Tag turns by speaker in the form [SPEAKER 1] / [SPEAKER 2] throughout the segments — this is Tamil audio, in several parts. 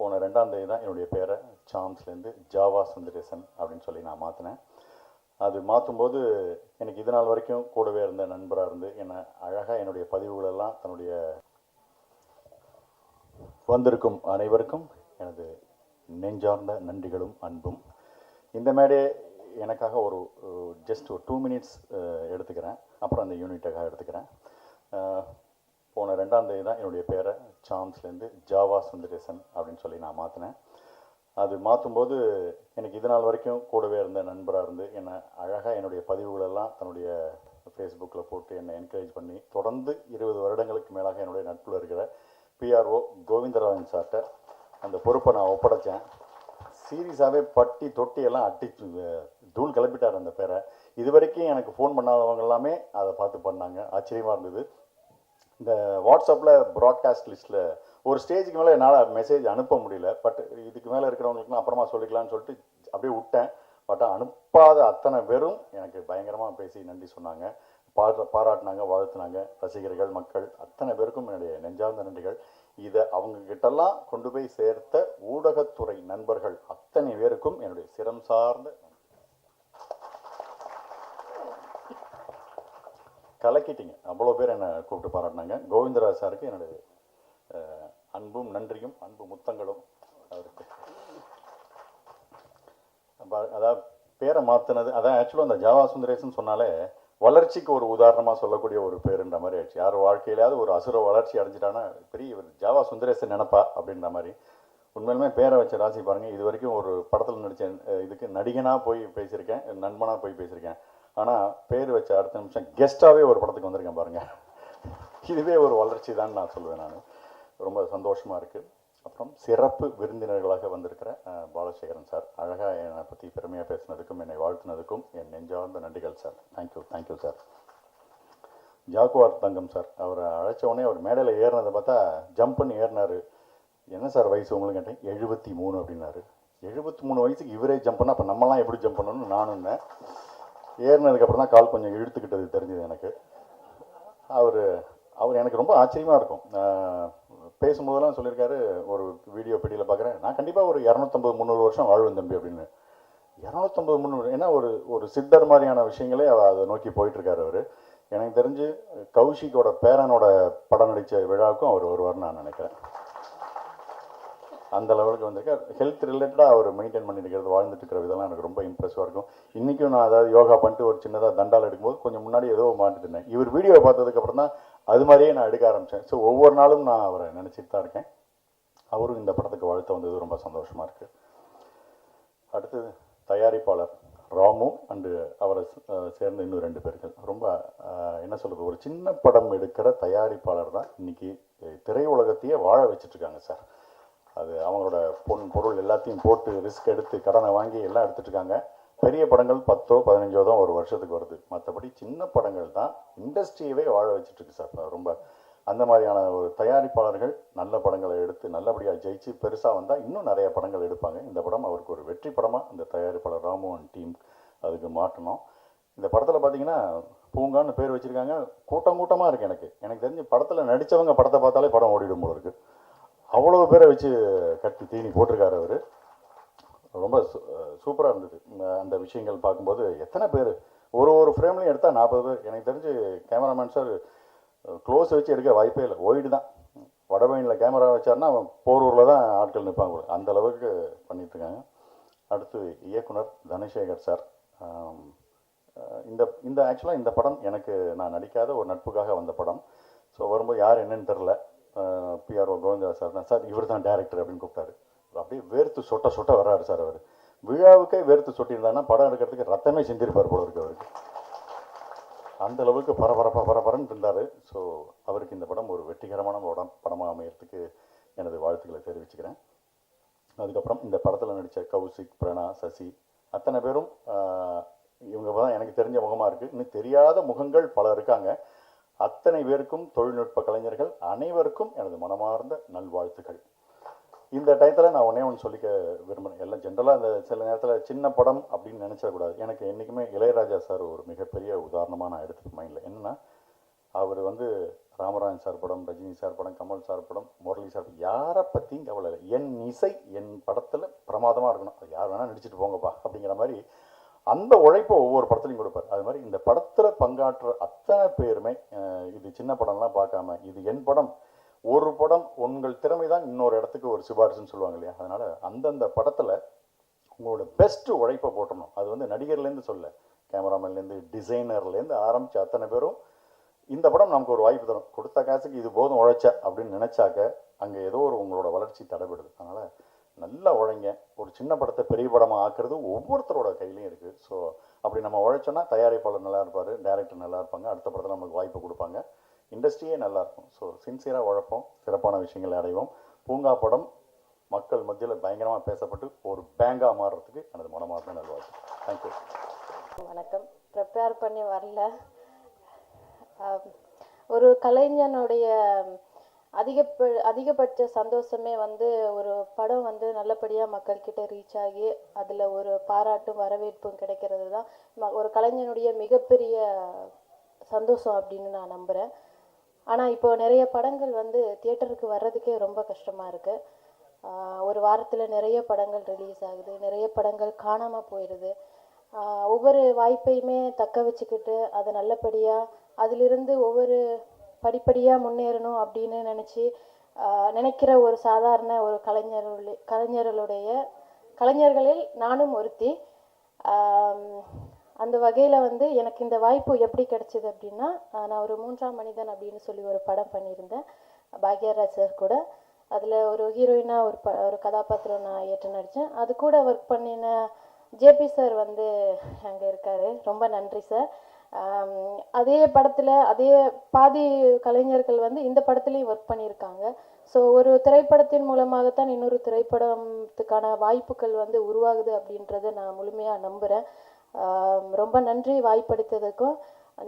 [SPEAKER 1] போன ரெண்டாம் தேதி தான் என்னுடைய பேரை சாம்ஸ்லேருந்து ஜாவா சுந்தரேசன் அப்படின்னு சொல்லி நான் மாற்றினேன் அது மாற்றும்போது எனக்கு இது நாள் வரைக்கும் கூடவே இருந்த நண்பராக இருந்து என்னை அழகாக என்னுடைய பதிவுகளெல்லாம் தன்னுடைய வந்திருக்கும் அனைவருக்கும் எனது நெஞ்சார்ந்த நன்றிகளும் அன்பும். இந்த மேடே எனக்காக ஒரு ஜஸ்ட் ஒரு டூ மினிட்ஸ் எடுத்துக்கிறேன். அப்புறம் அந்த யூனிட்டுக்காக எடுத்துக்கிறேன். போன ரெண்டாம் தேதி தான் என்னுடைய பேரை சாம்ஸ்லேருந்து ஜாவா சுந்தரேசன் அப்படின்னு சொல்லி நான் மாற்றினேன் அது மாற்றும்போது எனக்கு இது நாள் வரைக்கும் கூடவே இருந்த நண்பராக இருந்து என்னை அழகாக என்னுடைய பதிவுகளெல்லாம் தன்னுடைய ஃபேஸ்புக்கில் போட்டு என்னை என்கரேஜ் பண்ணி தொடர்ந்து இருபது வருடங்களுக்கு மேலாக என்னுடைய நட்பில் இருக்கிற பிஆர்ஓ கோவிந்தராஜன் சார்கிட்ட அந்த பொறுப்பை நான் ஒப்படைச்சேன். சீரியஸாகவே பட்டி தொட்டி எல்லாம் அடிச்சு தூள் கிளப்பிட்டார் அந்த பேரை. இது வரைக்கும் எனக்கு ஃபோன் பண்ணாதவங்க எல்லாமே அதை பார்த்து பண்ணாங்க. ஆச்சரியமாக இருந்தது. இந்த வாட்ஸ்அப்பில் ப்ராட்காஸ்ட் லிஸ்ட்டில் ஒரு ஸ்டேஜுக்கு மேலே என்னால் மெசேஜ் அனுப்ப முடியல. பட் இதுக்கு மேலே இருக்கிறவங்களுக்கு நான் அப்புறமா சொல்லிக்கலாம்னு சொல்லிட்டு அப்படியே விட்டேன். பட் அனுப்பாத அத்தனை பேரும் எனக்கு பயங்கரமாக பேசி நன்றி சொன்னாங்க. பாட்டு பாராட்டினாங்க வாழ்த்துனாங்க. ரசிகர்கள் மக்கள் அத்தனை பேருக்கும் என்னுடைய நெஞ்சார்ந்த நன்றிகள். இதை அவங்க கொண்டு போய் சேர்த்த ஊடகத்துறை நண்பர்கள் அத்தனை பேருக்கும் என்னுடைய சிரம் சார்ந்த கலக்கிட்டீங்க. அவ்வளோ பேர் என்னை கூப்பிட்டு பாராட்டினாங்க. கோவிந்தராஜ் சாருக்கு என்னுடைய அன்பும் நன்றியும் அன்பு முத்தங்களும் அவருக்கு. அதாவது பேரை மாற்றினது அதான் ஆக்சுவலாக அந்த ஜாவா சுந்தரேசன் சொன்னாலே வளர்ச்சிக்கு ஒரு உதாரணமாக சொல்லக்கூடிய ஒரு பேருன்ற மாதிரி ஆயிடுச்சு. யார் வாழ்க்கையிலாவது ஒரு அசுர வளர்ச்சி அடைஞ்சிட்டானா பெரிய இவர் ஜாவா சுந்தரேசன் நினைப்பா அப்படின்ற மாதிரி. உண்மையிலுமே பேரை வச்ச ராசி பாருங்கள் இது வரைக்கும் ஒரு படத்தில் நடித்த இதுக்கு நடிகனாக போய் பேசியிருக்கேன் நண்பனாக போய் பேசியிருக்கேன். ஆனால் பேர் வச்ச அடுத்த நிமிஷம் கெஸ்ட்டாகவே ஒரு படத்துக்கு வந்திருக்கேன் பாருங்கள் இதுவே ஒரு வளர்ச்சி தான் நான் சொல்லுவேன் நான். ரொம்ப சந்தோஷமாக இருக்குது அப்புறம் சிறப்பு விருந்தினர்களாக வந்திருக்கிற பாலசேகரன் சார். அழகாக என்னை பற்றி பெருமையாக பேசினதுக்கும் என்னை வாழ்த்தினதுக்கும் என் நெஞ்சார்ந்த நன்றிகள் sir. Thank you thank you sir. Jaguar Thangam sir அவரை அழைச்ச உடனே அவர் மேடையில் ஏறினதை பார்த்தா ஜம்ப் பண்ணி ஏறினாரு. என்ன சார் வயசு உங்களுக்கு கேட்டேன்? எழுபத்தி மூணு அப்படின்னாரு. எழுபத்தி மூணு வயசுக்கு இவரே ஜம்ப் பண்ணால் அப்போ நம்மலாம் எப்படி ஜம்ப் பண்ணணும்னு நானும் ஏறினதுக்கப்புறம் தான் கால் கொஞ்சம் இழுத்துக்கிட்டது தெரிஞ்சது எனக்கு. அவர் அவர் எனக்கு ரொம்ப ஆச்சரியமாக இருக்கும். பேசும்போதெல்லாம் சொல்லியிருக்காரு ஒரு வீடியோ பெட்டியில் பார்க்குறேன். நான் கண்டிப்பாக ஒரு இரநூத்தம்பது முந்நூறு வருஷம் வாழ்வேன் தம்பி அப்படின்னு. இரநூத்தம்பது முந்நூறு ஏன்னா ஒரு ஒரு சித்தர் மாதிரியான விஷயங்களே அவ அதை நோக்கி போயிட்டுருக்காரு அவர். எனக்கு தெரிஞ்சு கௌஷிக்கோட பேரனோட படம் நடித்த விழாவுக்கும் அவர் வருவார்னு நான் நினைக்கிறேன். அந்த லெவலுக்கு வந்திருக்கார் ஹெல்த் ரிலேட்டடாக அவர் மெயின்டைன் பண்ணிட்டு வாழ்ந்துட்டு இருக்கிற விதம்லாம் எனக்கு ரொம்ப இம்ப்ரெசிவாக இருக்கும். இன்றைக்கும் நான் அதாவது யோகா பண்ணிட்டு ஒரு சின்னதாக தண்டால் எடுக்கும்போது கொஞ்சம் முன்னாடி ஏதோ மாட்டிட்டு இருந்தேன். இவர் வீடியோ பார்த்ததுக்கப்புறம் தான் அது மாதிரியே நான் எடுக்க ஆரம்பித்தேன் ஸோ ஒவ்வொரு நாளும் நான் அவரை நினச்சிட்டு தான் இருக்கேன். அவரும் இந்த படத்துக்கு வாழ்த்து வந்தது ரொம்ப சந்தோஷமாக இருக்குது அடுத்தது தயாரிப்பாளர் ராமு அண்டு அவரை சேர்ந்த இன்னும் ரெண்டு பேர்கள். ரொம்ப என்ன சொல்கிறது ஒரு சின்ன படம் எடுக்கிற தயாரிப்பாளர் தான் இன்னைக்கு திரையுலகத்தையே வாழ வச்சுட்ருக்காங்க சார். அது அவங்களோட பொன் பொருள் எல்லாத்தையும் போட்டு ரிஸ்க் எடுத்து கடனை வாங்கி எல்லாம் எடுத்துகிட்டு இருக்காங்க பெரிய படங்கள் பத்தோ பதினஞ்சோ தான் ஒரு வருஷத்துக்கு வருது. மற்றபடி சின்ன படங்கள் தான் இண்டஸ்ட்ரியவே வாழ வச்சுட்ருக்கு சார். ரொம்ப அந்த மாதிரியான ஒரு தயாரிப்பாளர்கள் நல்ல படங்களை எடுத்து நல்லபடியாக ஜெயிச்சு பெருசாக வந்தால் இன்னும் நிறைய படங்கள் எடுப்பாங்க. இந்த படம் அவருக்கு ஒரு வெற்றி படமாக இந்த தயாரிப்பாளர் ராமோகன் டீம் அதுக்கு மாட்டணும். இந்த படத்தில் பார்த்தீங்கன்னா பூங்கான்னு பேர் வச்சுருக்காங்க. கூட்டம் கூட்டமாக இருக்குது எனக்கு. எனக்கு தெரிஞ்சு படத்தில் நடித்தவங்க படத்தை பார்த்தாலே படம் ஓடிடும் போல இருக்குது அவ்வளோ பேரை வச்சு கட்டி தீனி போட்டிருக்காரு அவர். ரொம்ப சூப்பராக இருந்தது. இந்த- அந்த விஷயங்கள் பார்க்கும்போது எத்தனை பேர்? ஒரு ஒரு ஃப்ரேம்லையும் எடுத்தால் நாற்பது பேர். எனக்கு தெரிஞ்சு கேமராமேன் சார் க்ளோஸ் வச்சு எடுக்க வாய்ப்பே இல்லை. ஒய்டு தான். வடபழனியில் கேமரா வச்சார்னா அவன் போரூரில் தான் ஆட்கள் நிற்பாங்க போல. அந்த அளவுக்கு பண்ணிகிட்ருக்காங்க அடுத்து இயக்குனர் தனசேகர் சார். இந்த இந்த ஆக்சுவலாக இந்த படம் எனக்கு நான் நடிக்காத ஒரு நட்புக்காக வந்த படம். ஸோ வரும்போது யார் என்னன்னு தெரில. பிஆர்ஓ கோவிந்தா சார் தான். சார் இவர் தான் டேரக்டர் அப்படின்னு கூப்பிட்டாரு. அப்படியே வேர்த்து சொட்ட சொட்ட வர்றாரு சார் அவர். விழாவுக்கே வேர்த்து சொட்டியிருந்தாருன்னா படம் எடுக்கிறதுக்கு ரத்தமே சிந்திருப்பார் போல இருக்கு அவருக்கு. அந்த அளவுக்கு பரபரப்பாக பரபரன்னு இருந்தார். ஸோ அவருக்கு இந்த படம் ஒரு வெற்றிகரமான படம் படமாக அமையறதுக்கு எனது வாழ்த்துக்களை தெரிவிச்சுக்கிறேன். அதுக்கப்புறம் இந்த படத்தில் நடித்த கௌசிக் பிரணா சசி அத்தனை பேரும் இவங்க தான் எனக்கு தெரிஞ்ச முகமாக இருக்குது இன்னும் தெரியாத முகங்கள் பல இருக்காங்க. அத்தனை பேருக்கும் தொழில்நுட்ப கலைஞர்கள் அனைவருக்கும் எனது மனமார்ந்த நல்வாழ்த்துக்கள். இந்த டயத்தில் நான் ஒன்றே ஒன்று சொல்லிக்க விரும்புகிறேன் எல்லாம் ஜென்ரலாக இந்த சில நேரத்தில் சின்ன படம் அப்படின்னு நினச்சிடக்கூடாது எனக்கு என்றைக்குமே இளையராஜா சார் ஒரு மிகப்பெரிய உதாரணமாக நான் எடுத்துக்க மைண்டில் என்னென்னா அவர் வந்து ராமராஜன் சார் படம் ரஜினி சார் படம் கமல் சார் படம் முரளி சார் படம் யாரை பற்றியும் கவலை இல்லை. என் இசை என் படத்தில் பிரமாதமாக இருக்கணும். அது யார் வேணால் நடிச்சிட்டு போங்கப்பா அப்படிங்கிற மாதிரி அந்த உழைப்பை ஒவ்வொரு படத்துலையும் கொடுப்பார். அது மாதிரி இந்த படத்தில் பங்காற்ற அத்தனை பேருமே இது சின்ன படம்லாம் பார்க்காம இது என் படம். ஒரு படம் உங்கள் திறமை தான் இன்னொரு இடத்துக்கு ஒரு சிபாரிசுன்னு சொல்லுவாங்க இல்லையா? அதனால் அந்தந்த படத்தில் உங்களோட பெஸ்ட் உழைப்பை போட்டணும். அது வந்து நடிகர்லேருந்து சொல்ல கேமராமேன்லேருந்து டிசைனர்லேருந்து ஆரம்பித்து அத்தனை பேரும் இந்த படம் நமக்கு ஒரு வாய்ப்பு தரும். கொடுத்த காசுக்கு இது போதும் உழைச்ச அப்படின்னு நினச்சாக்க அங்கே ஏதோ ஒரு உங்களோட வளர்ச்சி தடைபடுது. அதனால் நல்லா உழைங்க. ஒரு சின்ன படத்தை பெரிய படமாக ஆக்குறது ஒவ்வொருத்தரோட கையிலையும் இருக்குது ஸோ அப்படி நம்ம உழைச்சோன்னா தயாரிப்பாளர் நல்லா இருப்பார் டேரக்டர் நல்லா இருப்பாங்க. அடுத்த படத்தில் நமக்கு வாய்ப்பு கொடுப்பாங்க. இண்டஸ்ட்ரியே நல்லாயிருக்கும் ஸோ சின்சியராக உழைப்போம் சிறப்பான விஷயங்களை அடைவோம். பூங்கா படம் மக்கள் மத்தியில் பயங்கரமாக பேசப்பட்டு ஒரு பேங்காக மாறுறதுக்கு எனது மனமார்ந்த நல்வாழ்த்து தேங்க்யூ
[SPEAKER 2] வணக்கம். ப்ரிப்பேர் பண்ணி வரல. ஒரு கலைஞனுடைய அதிகப்ப அதிகபட்ச சந்தோஷமே வந்து ஒரு படம் வந்து நல்லபடியாக மக்கள்கிட்ட ரீச் ஆகி அதில் ஒரு பாராட்டும் வரவேற்பும் கிடைக்கிறது தான் ம- ஒரு கலைஞனுடைய மிகப்பெரிய சந்தோஷம் அப்படின்னு நான் நம்புகிறேன் ஆனால் இப்போ நிறைய படங்கள் வந்து தியேட்டருக்கு வர்றதுக்கே ரொம்ப கஷ்டமாக இருக்குது ஒரு வாரத்தில் நிறைய படங்கள் ரிலீஸ் ஆகுது நிறைய படங்கள் காணாமல் போயிடுது ஒவ்வொரு வாய்ப்பையுமே தக்க வச்சுக்கிட்டு அதை நல்லபடியாக அதிலிருந்து ஒவ்வொரு படிப்படியாக முன்னேறணும் அப்படின்னு நினச்சி நினைக்கிற ஒரு சாதாரண ஒரு கலைஞர்களுடைய கலைஞர்களுடைய கலைஞர்களில் நானும் ஒருத்தி. அந்த வகையில் வந்து எனக்கு இந்த வாய்ப்பு எப்படி கிடைச்சிது அப்படின்னா நான் ஒரு மூன்றாம் மனிதன் அப்படின்னு சொல்லி ஒரு படம் பண்ணியிருந்தேன். பாக்யராஜ் சார் கூட. அதில் ஒரு ஹீரோயினாக ஒரு ப ஒரு கதாபாத்திரம் நான் ஏற்று நடித்தேன் அது கூட ஒர்க் பண்ணின ஜேபி சார் வந்து அங்கே இருக்கார். ரொம்ப நன்றி சார். அதே படத்தில் அதே பாதி கலைஞர்கள் வந்து இந்த படத்துலையும் ஒர்க் பண்ணியிருக்காங்க. ஸோ ஒரு திரைப்படத்தின் மூலமாகத்தான் இன்னொரு திரைப்படத்துக்கான வாய்ப்புகள் வந்து உருவாகுது அப்படின்றத நான் முழுமையாக நம்புகிறேன் ரொம்ப நன்றி வாய்ப்பளித்ததுக்கும்.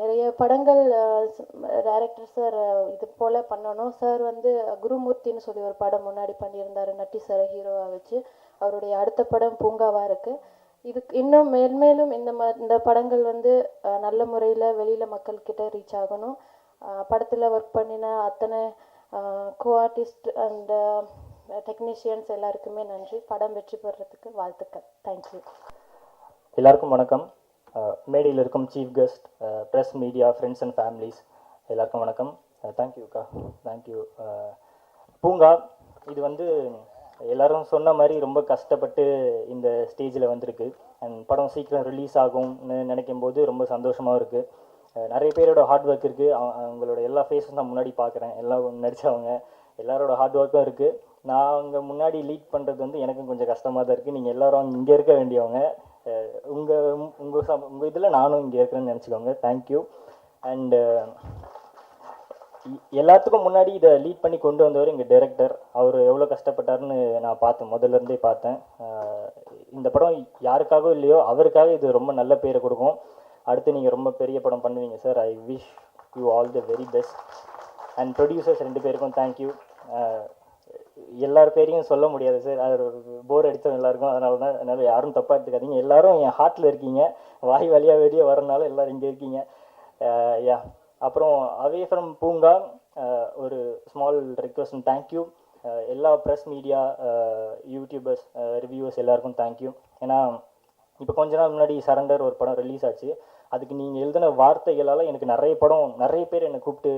[SPEAKER 2] நிறைய படங்கள் டைரக்டர் சார் இது போல் பண்ணணும். சார் வந்து குருமூர்த்தின்னு சொல்லி ஒரு படம் முன்னாடி பண்ணியிருந்தாரு நட்டி சார் ஹீரோவாக வச்சு. அவருடைய அடுத்த படம் பூங்காவாக இருக்குது இதுக்கு இன்னும் மேல்மேலும் இந்த மா இந்த படங்கள் வந்து நல்ல முறையில் வெளியில் மக்கள்கிட்ட ரீச் ஆகணும். படத்தில் ஒர்க் பண்ணின அத்தனை கோ ஆர்டிஸ்ட் அண்ட் டெக்னீஷியன்ஸ் எல்லாருக்குமே நன்றி. படம் வெற்றி பெறத்துக்கு வாழ்த்துக்கள். தேங்க்யூ
[SPEAKER 3] எல்லாருக்கும் வணக்கம். மேடையில் இருக்கும் chief guest press media friends and families எல்லாருக்கும் வணக்கம். தேங்க்யூக்கா தேங்க்யூ பூங்கா இது வந்து எல்லாரும் சொன்ன மாதிரி ரொம்ப கஷ்டப்பட்டு இந்த ஸ்டேஜில் வந்திருக்கு. அண்ட் படம் சீக்கிரம் ரிலீஸ் ஆகும்னு நினைக்கும் போது ரொம்ப சந்தோஷமாக இருக்குது நிறைய பேரோட ஹார்ட் ஒர்க் இருக்குது அவங்களோட எல்லா ஃபேஸும் நான் முன்னாடி பார்க்குறேன். எல்லாம் நடித்தவங்க எல்லாரோட ஹார்ட் ஒர்க்கும் இருக்குது நான் அங்கே முன்னாடி லீட் பண்ணுறது வந்து எனக்கும் கொஞ்சம் கஷ்டமாக தான் இருக்குது நீங்கள் எல்லோரும் இங்கே இருக்க வேண்டியவங்க. உங்கள் உங்கள் சம் உங்கள் இதில் நானும் இங்கே இருக்கிறேன்னு நினச்சிக்கோங்க. தேங்க்யூ அண்டு எல்லாத்துக்கும் முன்னாடி இதை லீட் பண்ணி கொண்டு வந்தவர் எங்கள் டைரக்டர் அவர் எவ்வளோ கஷ்டப்பட்டாருன்னு நான் பார்த்தேன். முதல்ல இருந்தே பார்த்தேன். இந்த படம் யாருக்காகவும் இல்லையோ அவருக்காக இது ரொம்ப நல்ல பேரை கொடுக்கும். அடுத்து நீங்கள் ரொம்ப பெரிய படம் பண்ணுவீங்க sir I wish you all the very best and producers ரெண்டு பேருக்கும் தேங்க்யூ எல்லார் பேரையும் சொல்ல முடியாது சார் அது போர் அடித்தவங்க எல்லாருக்கும். அதனால தான் அதனால் யாரும் தப்பாக எடுத்துக்காதீங்க. எல்லாரும் என் ஹார்ட்டில் இருக்கீங்க. வாய் வழியாக வெளியே வரனால எல்லோரும் இங்கே இருக்கீங்க. யா அப்புறம் அவே ஃப்ரம் பூங்கா ஒரு ஸ்மால் ரிக்வஸ்ட் தேங்க்யூ எல்லா ப்ரெஸ் மீடியா யூடியூபர்ஸ் ரிவ்யூவர்ஸ் எல்லாருக்கும் தேங்க்யூ ஏன்னா இப்போ கொஞ்ச நாள் முன்னாடி சரண்டர் ஒரு படம் ரிலீஸ் ஆச்சு. அதுக்கு நீங்கள் எழுதின வார்த்தைகளால் எனக்கு நிறைய படம் நிறைய பேர் என்னை கூப்பிட்டு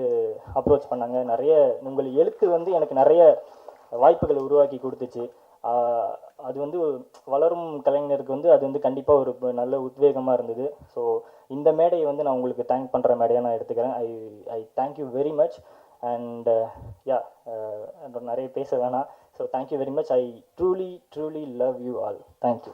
[SPEAKER 3] அப்ரோச் பண்ணாங்க. நிறைய உங்கள் எழுத்து வந்து எனக்கு நிறைய வாய்ப்புகளை உருவாக்கி கொடுத்துச்சு. அது வந்து வளரும் கலைஞருக்கு வந்து அது வந்து கண்டிப்பாக ஒரு நல்ல உத்வேகமாக இருந்தது. ஸோ இந்த மேடையை வந்து நான் உங்களுக்கு தேங்க் பண்ணுற மேடையாக நான் எடுத்துக்கிறேன். I I thank you very much and yeah நிறைய பேச வேணாம். So thank you very much I truly truly love you all thank you